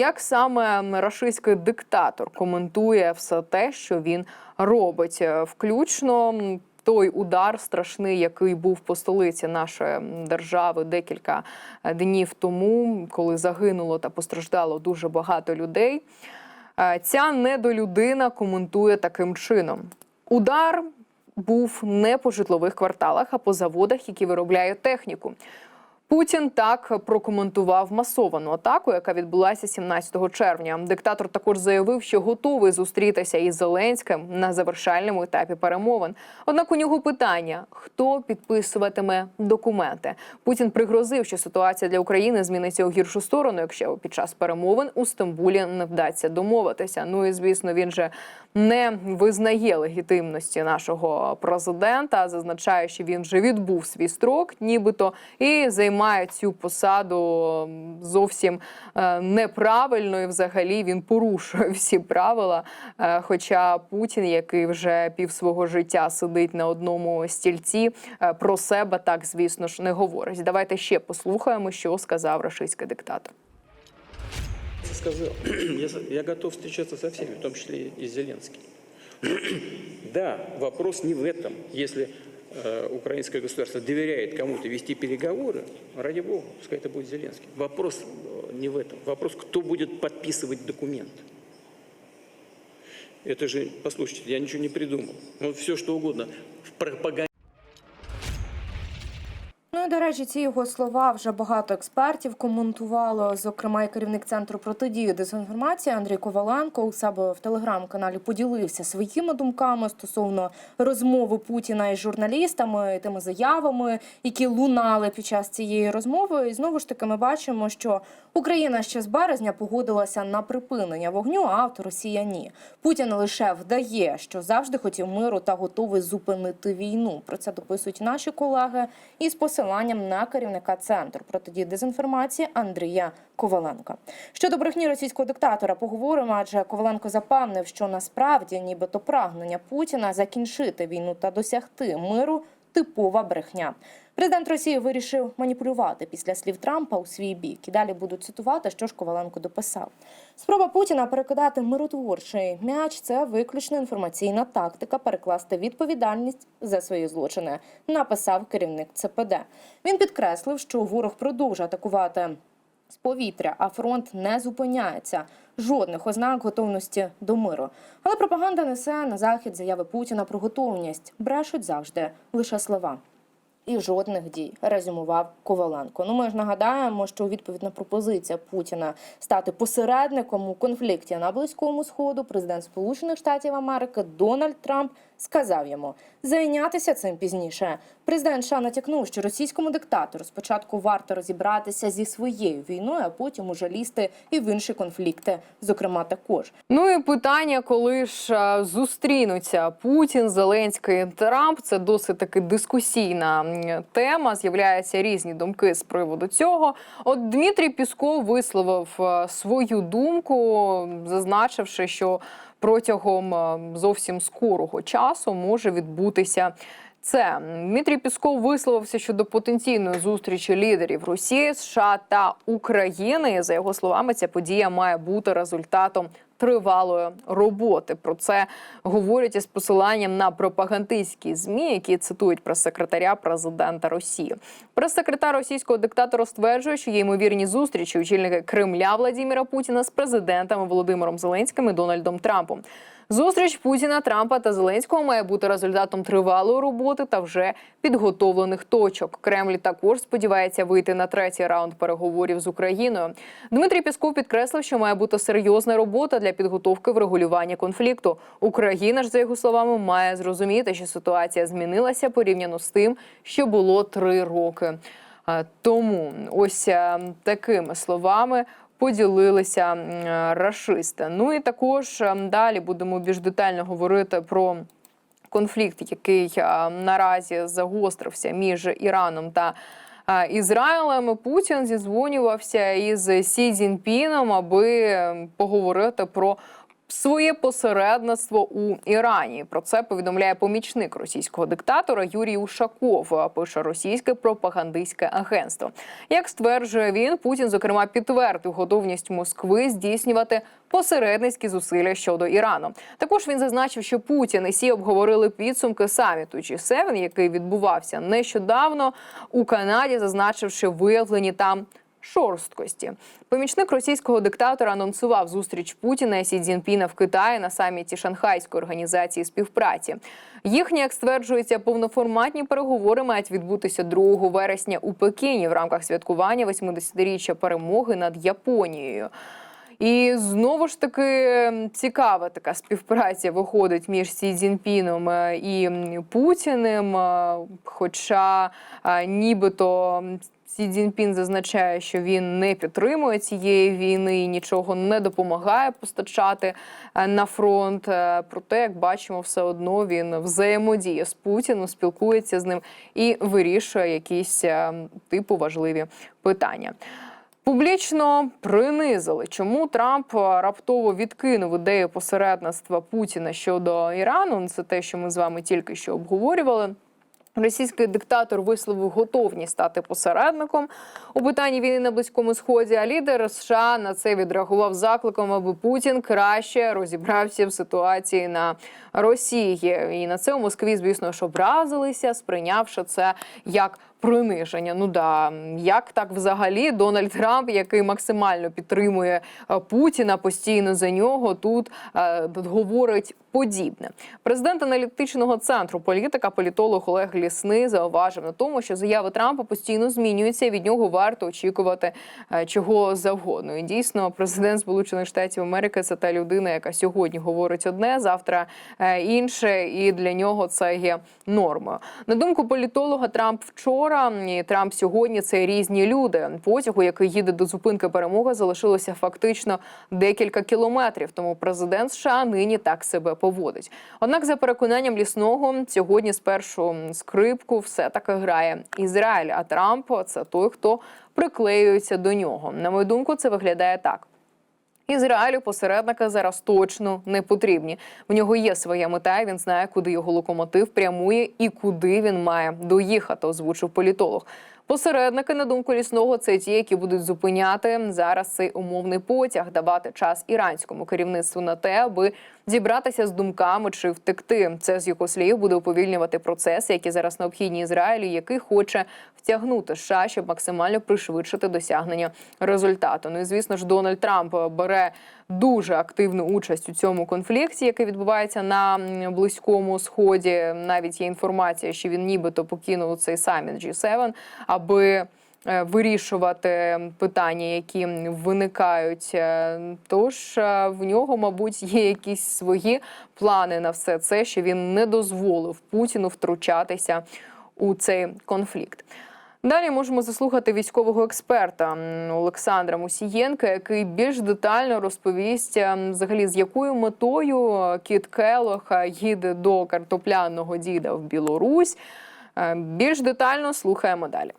як саме рашистський диктатор коментує все те, що він робить, Е, включно. Той удар страшний, який був по столиці нашої держави декілька е, днів тому, коли загинуло та постраждало дуже багато людей. Е, Ця недолюдина коментує таким чином: удар був не по житлових кварталах, а по заводах, які виробляють техніку. Путін так прокоментував масовану атаку, яка відбулася 17 червня. Диктатор також заявив, що готовий зустрітися із Зеленським на завершальному етапі перемовин. Однак у нього питання: хто підписуватиме документи? Путін пригрозив, що ситуація для України зміниться у гіршу сторону, якщо під час перемовин у Стамбулі не вдасться домовитися. Ну і звісно, він же не визнає легітимності нашого президента, зазначає, що він вже відбув свій строк, нібито і займає цю посаду зовсім е, неправильно. І взагалі він порушує всі правила. Е, Хоча Путін, який вже пів свого життя сидить на одному стільці, е, про себе так, звісно ж, не говорить. Давайте ще послухаємо, що сказав рашистський диктатор. сказал, я, я готов встречаться со всеми, в том числе и с Зеленским. да, вопрос не в этом. Если украинское государство доверяет кому-то вести переговоры, ради бога, пускай это будет Зеленский. Вопрос э, не в этом. Вопрос, кто будет подписывать документ. Это же, послушайте, я ничего не придумал. Вот все, что угодно. В пропаганде. Речі, ці його слова вже багато експертів коментувало. Зокрема, і керівник центру протидії дезінформації Андрій Коваленко у себе в телеграм-каналі поділився своїми думками стосовно розмови Путіна із журналістами, тими заявами, які лунали під час цієї розмови. І знову ж таки, ми бачимо, що Україна ще з березня погодилася на припинення вогню, а от Росія ні. Путін лише вдає, що завжди хотів миру та готовий зупинити війну. Про це дописують наші колеги із посиланням на керівника центру протидії дезінформації Андрія Коваленка. Щодо брехні російського диктатора поговоримо, адже Коваленко запевнив, що насправді нібито прагнення Путіна закінчити війну та досягти миру типова брехня. Президент Росії вирішив маніпулювати після слів Трампа у свій бік. І далі буду цитувати, що ж Коваленко дописав. Спроба Путіна перекидати миротворчий м'яч це виключно інформаційна тактика перекласти відповідальність за свої злочини, написав керівник ЦПД. Він підкреслив, що ворог продовжує атакувати з повітря, а фронт не зупиняється. Жодних ознак готовності до миру. Але пропаганда несе на захід заяви Путіна про готовність. Брешуть завжди лише слова. І жодних дій резюмував Коваленко. Ну ми ж нагадаємо, що у відповідь на пропозиція Путіна стати посередником у конфлікті на близькому сходу, президент Сполучених Штатів Америки Дональд Трамп сказав йому зайнятися цим пізніше. Президент США натякнув, що російському диктатору спочатку варто розібратися зі своєю війною, а потім уже лізти і в інші конфлікти, зокрема також. Ну і питання, коли ж е, зустрінуться Путін, Зеленський Трамп, це досить таки дискусійна тема. З'являються різні думки з приводу цього. От Дмитрій Пісков висловив е, свою думку, зазначивши, що протягом е, зовсім скорого часу може відбутися. Це Дмитрій Пісков висловився щодо потенційної зустрічі лідерів Росії, США та України. За його словами, ця подія має бути результатом тривалої роботи. Про це говорять із посиланням на пропагандистські змі, які цитують прес-секретаря президента Росії. Прес-секретар російського диктатора стверджує, що є ймовірні зустрічі очільника Кремля Владіміра Путіна з президентами Володимиром Зеленським і Дональдом Трампом. Зустріч Путіна, Трампа та Зеленського має бути результатом тривалої роботи та вже підготовлених точок. Кремль також сподівається вийти на третій раунд переговорів з Україною. Дмитрій Пісков підкреслив, що має бути серйозна робота для підготовки врегулювання конфлікту. Україна ж, за його словами, має зрозуміти, що ситуація змінилася порівняно з тим, що було три роки. Е, Тому ось е, такими словами поділилися е, рашисти. Ну і також е, далі будемо більш детально говорити про. Конфлікт, який е, наразі загострився між Іраном та Ізраїлем, Путін зізвонювався із Сі Цзіньпіном, аби поговорити про своє посередництво у Ірані. Про це повідомляє помічник російського диктатора Юрій Ушаков. Пише російське пропагандистське агентство. Як стверджує він, Путін зокрема підтвердив готовність Москви здійснювати посередницькі зусилля щодо Ірану. Також він зазначив, що Путін і Сі обговорили підсумки саміту G7, який відбувався нещодавно у Канаді, зазначивши виявлені там шорсткості. Помічник російського диктатора анонсував зустріч Путіна і Сі Цзіньпіна в Китаї на саміті Шанхайської організації співпраці. Їхні, як стверджується, повноформатні переговори мають відбутися 2 вересня у Пекіні в рамках святкування 80-річчя перемоги над Японією. І знову ж таки цікава така співпраця виходить між Сі Цзіньпіном е, і Путіним. е, Хоча е, нібито Сі Цзіньпін зазначає, що він не підтримує цієї війни і нічого не допомагає постачати е, на фронт. Е, Проте, як бачимо, все одно він взаємодіє з Путіним, спілкується з ним і вирішує якісь е, типу важливі питання. Публічно принизили, чому Трамп раптово відкинув ідею посередництва Путіна щодо Ірану. Це те, що ми з вами тільки що обговорювали. Російський диктатор висловив готовність стати посередником у питанні війни на близькому сході. А лідер США на це відреагував закликом, аби Путін краще розібрався в ситуації на Росії. І на це у Москві, звісно ж, образилися, сприйнявши це як приниження. Ну да, як так взагалі Дональд Трамп, який максимально підтримує е, Путіна, постійно за нього тут е, говорить подібне. Президент аналітичного центру політика, політолог Олег Лісний зауважив на тому, що заяви Трампа постійно змінюються. і Від нього варто очікувати е, чого завгодно. І дійсно, президент Сполучених Штатів Америки це та людина, яка сьогодні говорить одне, завтра е, інше, і для нього це є нормою. На думку політолога, Трамп вчора і Трамп сьогодні це різні люди. Потягу, який їде до зупинки перемоги, залишилося фактично декілька кілометрів. Тому президент США нині так себе поводить. Однак, за переконанням лісного, сьогодні спершу скрипку все таки грає Ізраїль. А Трамп це той, хто приклеюється до нього. На мою думку, це виглядає так. Ізраїлю посередники зараз точно не потрібні. В нього є своя мета. Він знає, куди його локомотив прямує і куди він має доїхати. Озвучив політолог. Посередники, на думку лісного, це ті, які будуть зупиняти зараз цей умовний потяг, давати час іранському керівництву на те, аби зібратися з думками чи втекти. Це з його слів буде уповільнювати процеси, які зараз необхідні Ізраїлю, який хоче втягнути США, щоб максимально пришвидшити досягнення результату. Ну і звісно ж, Дональд Трамп бере дуже активну участь у цьому конфлікті, який відбувається на близькому сході. Навіть є інформація, що він нібито покинув цей саміт G7, аби е, вирішувати питання, які виникають. Е, Тож е, в нього, мабуть, є якісь свої плани на все це, що він не дозволив Путіну втручатися у цей конфлікт. Далі можемо заслухати військового експерта Олександра Мусієнка, який більш детально розповість взагалі з якою метою Кіт Келох е, їде до картопляного діда в Білорусь. Е, Більш детально слухаємо далі.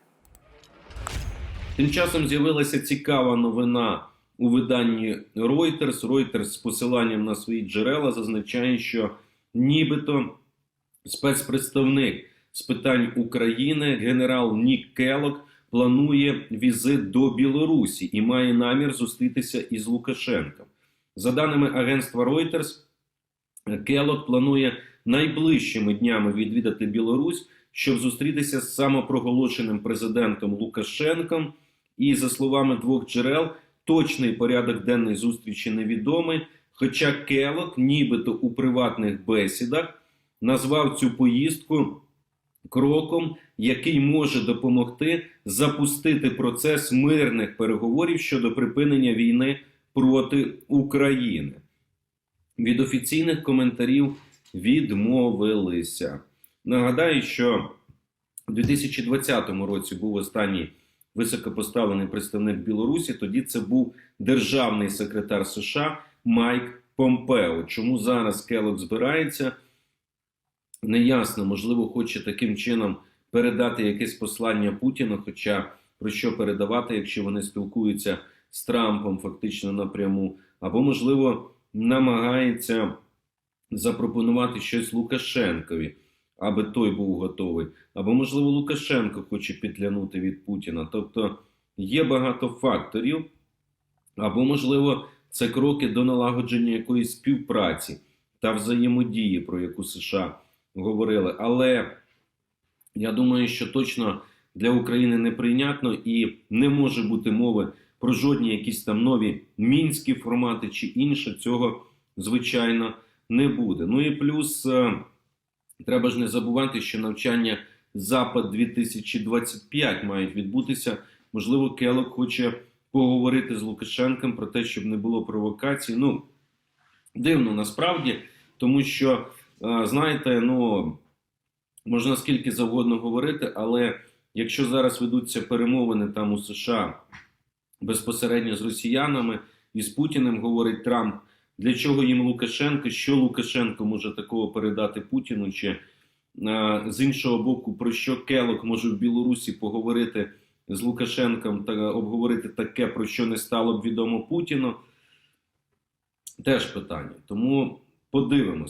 Тим часом з'явилася цікава новина у виданні Reuters. Reuters з посиланням на свої джерела зазначає, що нібито спецпредставник з питань України генерал Нік Келок планує візит до Білорусі і має намір зустрітися із Лукашенком. За даними агентства Reuters, Келок планує найближчими днями відвідати Білорусь, щоб зустрітися з самопроголошеним президентом Лукашенком. І за словами двох джерел, точний порядок денний зустрічі невідомий. Хоча Келок, нібито у приватних бесідах, назвав цю поїздку кроком, який може допомогти запустити процес мирних переговорів щодо припинення війни проти України. Від офіційних коментарів відмовилися. Нагадаю, що у 2020 році був останній високопоставлений представник Білорусі. Тоді це був державний секретар США Майк Помпео. Чому зараз Келок збирається? Неясно, можливо, хоче таким чином передати якесь послання Путіну. Хоча про що передавати, якщо вони спілкуються з Трампом фактично напряму, або можливо намагається запропонувати щось Лукашенкові, аби той був готовий. Або, можливо, Лукашенко хоче підлянути від Путіна. Тобто є багато факторів, або, можливо, це кроки до налагодження якоїсь співпраці та взаємодії, про яку США говорили. Але я думаю, що точно для України неприйнятно і не може бути мови про жодні якісь там нові мінські формати чи інше. Цього звичайно не буде. Ну і плюс е, треба ж не забувати, що навчання Запад 2025 мають відбутися. Можливо, Келок хоче поговорити з Лукашенком про те, щоб не було провокацій. Ну дивно насправді, тому що знаєте, ну можна скільки завгодно говорити, але якщо зараз ведуться перемовини там у США безпосередньо з росіянами і з Путіним, говорить Трамп, для чого їм Лукашенко, що Лукашенко може такого передати Путіну, чи е, з іншого боку, про що Келок може в Білорусі поговорити з Лукашенком та обговорити таке, про що не стало б відомо Путіну. Теж питання. Тому подивимося.